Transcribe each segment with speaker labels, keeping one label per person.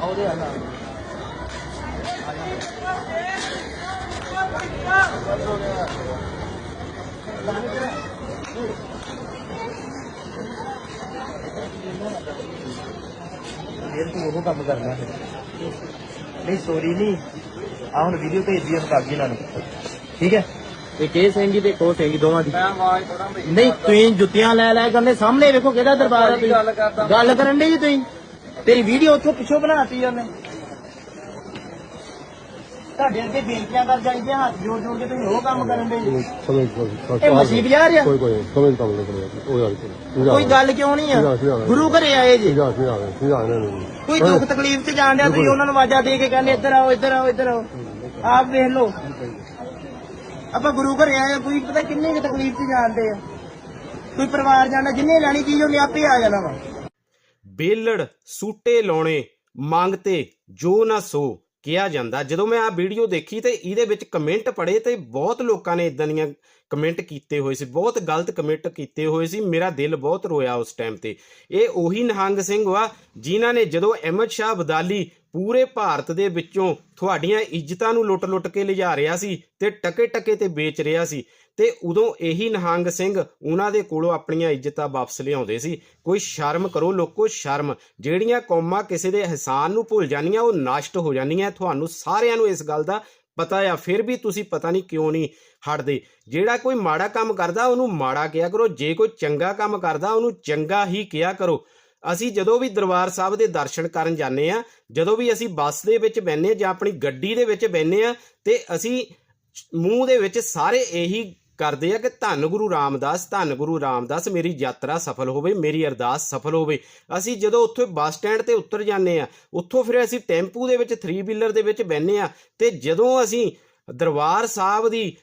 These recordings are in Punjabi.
Speaker 1: ਆਉਦੇ ਆ ਨਾ ਫਿਰ ਤੂੰ ਉਹ ਕੰਮ ਕਰਨਾ ਫਿਰ ਨਹੀਂ ਸੋਰੀ ਨਹੀਂ ਆ ਹੁਣ ਵੀਡੀਓ ਭੇਜਦੀ ਆ ਕਾਗੀ ਨਾਲ ਠੀਕ ਹੈ ਇੱਕ ਇਹ ਸਿੰਘੀ ਤੇ ਕੋ ਸਿੰਘੀ ਦੋਵਾਂ ਦੀ। ਨਹੀਂ ਤੁਸੀਂ ਜੁੱਤੀਆਂ ਲੈ ਲੈ ਕਰਨੇ ਸਾਹਮਣੇ ਵੇਖੋ ਕਿਹੜਾ ਦਰਬਾਰ ਹੈ ਤੁਸੀਂ। ਗੱਲ ਕਰਨ ਦੇ ਜੀ ਤੁਸੀਂ? ਤੇਰੀ ਵੀਡੀਓ ਉੱਥੋਂ ਪਿੱਛੋਂ ਬਣਾਤੀ ਉਹਨੇ। ਤੁਹਾਡੇ ਅੱਗੇ ਬੇਨਤੀਆਂ ਕਰ ਜਾਈਆਂ ਹੱਥ ਜੋੜ ਜੋੜ ਕੇ ਤੁਸੀਂ ਉਹ ਕੰਮ ਕਰਨ ਦੇ ਜੀ।
Speaker 2: ਸਮਝ
Speaker 1: ਇਹ ਆ?
Speaker 2: ਕੋਈ ਕੋਈ ਸਮਝ ਕੰਮ ਨਹੀਂ ਕਰਦਾ ਉਹ ਯਾਰ
Speaker 1: ਕੋਈ ਗੱਲ ਕਿਉਂ ਨਹੀਂ ਆ? ਗੁਰੂ ਘਰੇ ਆਏ ਜੀ।
Speaker 2: ਸਮਝਾ ਸਮਝਾ ਸਮਝਾ ਨਹੀਂ
Speaker 1: ਕੋਈ ਦੁੱਖ ਤਕਲੀਫ ਚ ਜਾਣ ਡਿਆ ਤੁਸੀਂ ਉਹਨਾਂ ਨੂੰ ਆਵਾਜ਼ਾਂ ਦੇ ਕੇ ਕਹਿੰਦੇ ਇੱਧਰ ਆਓ ਇੱਧਰ ਆਓ ਇੱਧਰ ਆਓ। ਆਪ ਵੇਖ ਲਓ। ਆਪਾਂ ਗੁਰੂ ਘਰੇ ਆਏ ਆ, ਕੋਈ ਪਤਾ ਕਿੰਨੇ ਕੁ ਤਕਲੀਫ ਚ ਜਾਣਦੇ ਆ। ਕੋਈ ਪਰਿਵਾਰ ਜਾਣਾ ਜਿੰਨੇ ਲੈਣੀ ਚੀਜ਼ ਉਹਨੇ ਆਪੇ ਆ ਜਾਣਾ ਵਾ।
Speaker 3: ਬੇਲੜ ਸੂਟੇ ਲਾਉਣੇ ਮੰਗ ਤੇ ਜੋ ਨਾ ਸੋ ਕਿਹਾ ਜਾਂਦਾ। ਜਦੋਂ ਮੈਂ ਆ ਵੀਡੀਓ ਦੇਖੀ ਤੇ ਇਹਦੇ ਵਿੱਚ ਕਮੈਂਟ ਪੜੇ ਤੇ ਬਹੁਤ ਲੋਕਾਂ ਨੇ ਇਦਾਂ ਦੀਆਂ ਕਮੈਂਟ ਕੀਤੇ ਹੋਏ ਸੀ ਬਹੁਤ ਗਲਤ ਕਮੈਂਟ ਕੀਤੇ ਹੋਏ ਸੀ ਮੇਰਾ ਦਿਲ ਬਹੁਤ ਰੋਇਆ ਉਸ ਟਾਈਮ ਤੇ। ਇਹ ਉਹੀ ਨਿਹੰਗ ਸਿੰਘ ਵਾ ਜਿਨ੍ਹਾਂ ਨੇ ਜਦੋਂ ਅਹਿਮਦ ਸ਼ਾਹ ਬਦਾਲੀ ਪੂਰੇ ਭਾਰਤ ਦੇ ਵਿੱਚੋਂ ਤੁਹਾਡੀਆਂ ਇੱਜ਼ਤਾਂ ਨੂੰ ਲੁੱਟ-ਲੁੱਟ ਕੇ ਲਿਜਾ ਰਿਹਾ ਸੀ ਤੇ ਟਕੇ-ਟਕੇ ਤੇ ਵੇਚ ਰਿਹਾ ਸੀ। ਤੇ ਉਦੋਂ ਇਹੀ ਨਿਹੰਗ ਸਿੰਘ ਉਹਨਾਂ ਦੇ ਕੋਲੋਂ ਆਪਣੀਆਂ ਇੱਜ਼ਤਾਂ ਵਾਪਸ ਲਿਆਉਂਦੇ ਸੀ। ਕੋਈ ਸ਼ਰਮ ਕਰੋ, ਲੋਕੋ, ਸ਼ਰਮ। ਜਿਹੜੀਆਂ ਕੌਮਾਂ ਕਿਸੇ ਦੇ ਅਹਿਸਾਨ ਨੂੰ ਭੁੱਲ ਜਾਂਦੀਆਂ, ਉਹ ਨਸ਼ਟ ਹੋ ਜਾਂਦੀਆਂ। ਤੁਹਾਨੂੰ ਸਾਰਿਆਂ ਨੂੰ ਇਸ ਗੱਲ ਦਾ ਪਤਾ ਆ, ਫਿਰ ਵੀ ਤੁਸੀਂ ਪਤਾ ਨਹੀਂ ਕਿਉਂ ਨਹੀਂ ਹਟਦੇ। ਜਿਹੜਾ ਕੋਈ ਮਾੜਾ ਕੰਮ ਕਰਦਾ, ਉਹਨੂੰ ਮਾੜਾ ਕਿਹਾ ਕਰੋ। ਜੇ ਕੋਈ ਚੰਗਾ ਕੰਮ ਕਰਦਾ, ਉਹਨੂੰ ਚੰਗਾ ਹੀ ਕਿਹਾ ਕਰੋ। ਅਸੀਂ ਜਦੋਂ ਵੀ ਦਰਬਾਰ ਸਾਹਿਬ ਦੇ ਦਰਸ਼ਨ ਕਰਨ ਜਾਂਦੇ ਆ ਜਦੋਂ ਵੀ ਅਸੀਂ ਬੱਸ ਦੇ ਵਿੱਚ ਬੈੰਨੇ ਜਾਂ ਆਪਣੀ ਗੱਡੀ ਦੇ ਵਿੱਚ ਬੈੰਨੇ ਆ ਤੇ ਅਸੀਂ ਮੂੰਹ ਦੇ ਵਿੱਚ ਸਾਰੇ ਇਹੀ ਕਰਦੇ ਆ ਕਿ ਧੰਨ ਗੁਰੂ ਰਾਮਦਾਸ, ਧੰਨ ਗੁਰੂ ਰਾਮਦਾਸ, ਮੇਰੀ ਯਾਤਰਾ ਸਫਲ ਹੋਵੇ, ਮੇਰੀ ਅਰਦਾਸ ਸਫਲ ਹੋਵੇ। ਅਸੀਂ ਜਦੋਂ ਉੱਥੇ ਬੱਸ ਸਟੈਂਡ ਤੇ ਉਤਰ ਜਾਂਦੇ ਆ ਉੱਥੋਂ ਫਿਰ ਅਸੀਂ ਟੈਂਪੂ ਦੇ ਵਿੱਚ 3 ਵੀਲਰ ਦੇ ਵਿੱਚ ਬੈੰਨੇ ਆ ਤੇ ਜਦੋਂ ਅਸੀਂ ਦਰਬਾਰ ਸਾਹਿਬ ਦੀ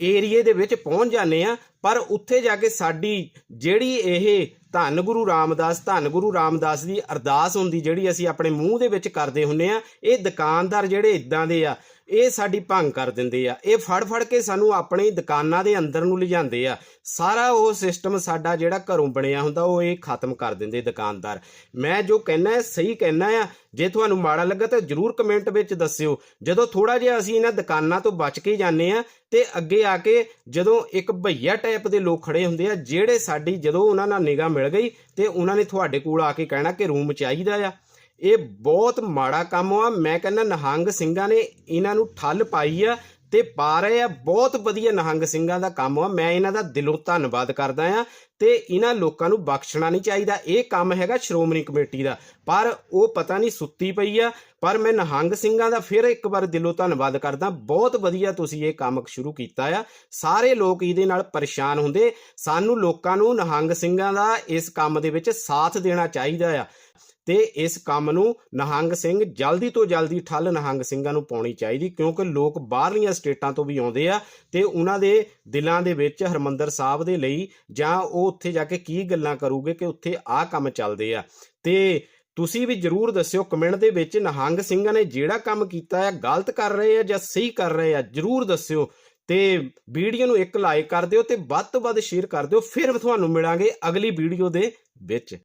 Speaker 3: ਏਰੀਏ ਦੇ ਵਿੱਚ ਪਹੁੰਚ ਜਾਂਦੇ ਆ ਪਰ ਉੱਥੇ ਜਾ ਕੇ ਸਾਡੀ ਜਿਹੜੀ ਇਹ ਧੰਨ ਗੁਰੂ ਰਾਮਦਾਸ, ਧੰਨ ਗੁਰੂ ਰਾਮਦਾਸ ਦੀ ਅਰਦਾਸ ਹੁੰਦੀ ਜਿਹੜੀ ਅਸੀਂ ਆਪਣੇ ਮੂੰਹ ਦੇ ਵਿੱਚ ਕਰਦੇ ਹੁੰਨੇ ਆ ਇਹ ਦੁਕਾਨਦਾਰ ਜਿਹੜੇ ਇਦਾਂ ਦੇ ਆ, ਇਹ ਸਾਡੀ ਭੰਗ ਕਰ ਦਿੰਦੇ ਆ, ਇਹ ਫੜ ਫੜ ਕੇ ਸਾਨੂੰ ਆਪਣੀ ਦੁਕਾਨਾਂ ਦੇ ਅੰਦਰ ਨੂੰ ਲਿਜਾਂਦੇ ਆ। ਸਾਰਾ ਉਹ ਸਿਸਟਮ ਸਾਡਾ ਜਿਹੜਾ ਘਰੋਂ ਬਣਿਆ ਹੁੰਦਾ, ਉਹ ਇਹ ਖਤਮ ਕਰ ਦਿੰਦੇ ਦੁਕਾਨਦਾਰ। ਮੈਂ ਜੋ ਕਹਿਣਾ ਸਹੀ ਕਹਿਣਾ ਆ, ਜੇ ਤੁਹਾਨੂੰ ਮਾੜਾ ਲੱਗਾ ਤਾਂ ਜਰੂਰ ਕਮੈਂਟ ਵਿੱਚ ਦੱਸਿਓ। ਜਦੋਂ ਥੋੜਾ ਜਿਹਾ ਅਸੀਂ ਇਹਨਾਂ ਦੁਕਾਨਾਂ ਤੋਂ ਬਚ ਕੇ ਜਾਂਦੇ ਆ ਤੇ ਅੱਗੇ ਆ ਕੇ ਜਦੋਂ ਇੱਕ ਭਈਆ ਟਾਈਪ ਦੇ ਲੋਕ ਖੜੇ ਹੁੰਦੇ ਆ, ਜਿਹੜੇ ਸਾਡੀ ਜਦੋਂ ਉਹਨਾਂ ਨਾਲ ਨਿਗਾਹ ਮਿਲ ਗਈ ਤੇ ਉਹਨਾਂ ਨੇ ਤੁਹਾਡੇ ਕੋਲ ਆ ਕੇ ਕਹਿਣਾ ਕਿ ਰੂਮ ਚਾਹੀਦਾ ਆ। ਇਹ ਬਹੁਤ ਮਾੜਾ ਕੰਮ ਆ। ਮੈਂ ਕਹਿੰਦਾ, ਨਿਹੰਗ ਸਿੰਘਾਂ ਨੇ ਇਹਨਾਂ ਨੂੰ ਠੱਲ ਪਾਈ ਆ ਤੇ ਪਾ ਰਹੇ ਆ। ਬਹੁਤ ਵਧੀਆ ਨਹੰਗ ਸਿੰਘਾਂ ਦਾ ਕੰਮ ਆ। ਮੈਂ ਇਹਨਾਂ ਦਾ ਦਿਲੋਂ ਧੰਨਵਾਦ ਕਰਦਾ ਆ ਤੇ ਇਹਨਾਂ ਲੋਕਾਂ ਨੂੰ ਬਖਸ਼ਣਾ ਨਹੀਂ ਚਾਹੀਦਾ। ਇਹ ਕੰਮ ਹੈਗਾ ਸ਼੍ਰੋਮਣੀ ਕਮੇਟੀ ਦਾ। ਪਰ ਉਹ ਪਤਾ ਨਹੀਂ ਸੁੱਤੀ ਪਈ ਆ। ਪਰ ਮੈਂ ਨਹੰਗ ਸਿੰਘਾਂ ਦਾ ਫਿਰ ਇੱਕ ਵਾਰ ਦਿਲੋਂ ਧੰਨਵਾਦ ਕਰਦਾ। ਬਹੁਤ ਵਧੀਆ ਤੁਸੀਂ ਇਹ ਕੰਮ ਸ਼ੁਰੂ ਕੀਤਾ ਆ। ਸਾਰੇ ਲੋਕ ਇਹਦੇ ਨਾਲ ਪਰੇਸ਼ਾਨ ਹੁੰਦੇ। ਸਾਨੂੰ ਲੋਕਾਂ ਨੂੰ ਨਹੰਗ ਸਿੰਘਾਂ ਦਾ ਇਸ ਕੰਮ ਦੇ ਵਿੱਚ ਸਾਥ ਦੇਣਾ ਚਾਹੀਦਾ ਆ। ਤੇ ਇਸ ਕੰਮ ਨੂੰ ਨਹੰਗ ਸਿੰਘ ਜਲਦੀ ਤੋਂ ਜਲਦੀ ਠੱਲ ਨਹੰਗ ਸਿੰਘਾਂ ਨੂੰ ਪਾਉਣੀ ਚਾਹੀਦੀ, ਕਿਉਂਕਿ ਲੋਕ ਬਾਹਰਲੀਆਂ ਸਟੇਟਾਂ ਤੋਂ ਵੀ ਆਉਂਦੇ ਆ ਤੇ ਉਹਨਾਂ ਦੇ ਦਿਲਾਂ ਦੇ ਵਿੱਚ ਹਰਮੰਦਰ ਸਾਹਿਬ ਦੇ ਲਈ ਜਾਂ ਉਹ ਉੱਥੇ ਜਾ ਕੇ ਕੀ ਗੱਲਾਂ ਕਰੂਗੇ ਕਿ ਉੱਥੇ ਆਹ ਕੰਮ ਚੱਲਦੇ ਆ। ਤੇ ਤੁਸੀਂ ਵੀ ਜਰੂਰ ਦੱਸਿਓ ਕਮੈਂਟ ਦੇ ਵਿੱਚ ਨਹੰਗ ਸਿੰਘਾਂ ਨੇ ਜਿਹੜਾ ਕੰਮ ਕੀਤਾ ਹੈ ਗਲਤ ਕਰ ਰਹੇ ਆ ਜਾਂ ਸਹੀ ਕਰ ਰਹੇ ਆ, ਜਰੂਰ ਦੱਸਿਓ। ਤੇ ਵੀਡੀਓ ਨੂੰ ਇੱਕ ਲਾਈਕ ਕਰ ਦਿਓ ਤੇ ਵੱਧ ਤੋਂ ਵੱਧ ਸ਼ੇਅਰ ਕਰ ਦਿਓ, ਫਿਰ ਤੁਹਾਨੂੰ ਮਿਲਾਂਗੇ ਅਗਲੀ ਵੀਡੀਓ ਦੇ ਵਿੱਚ।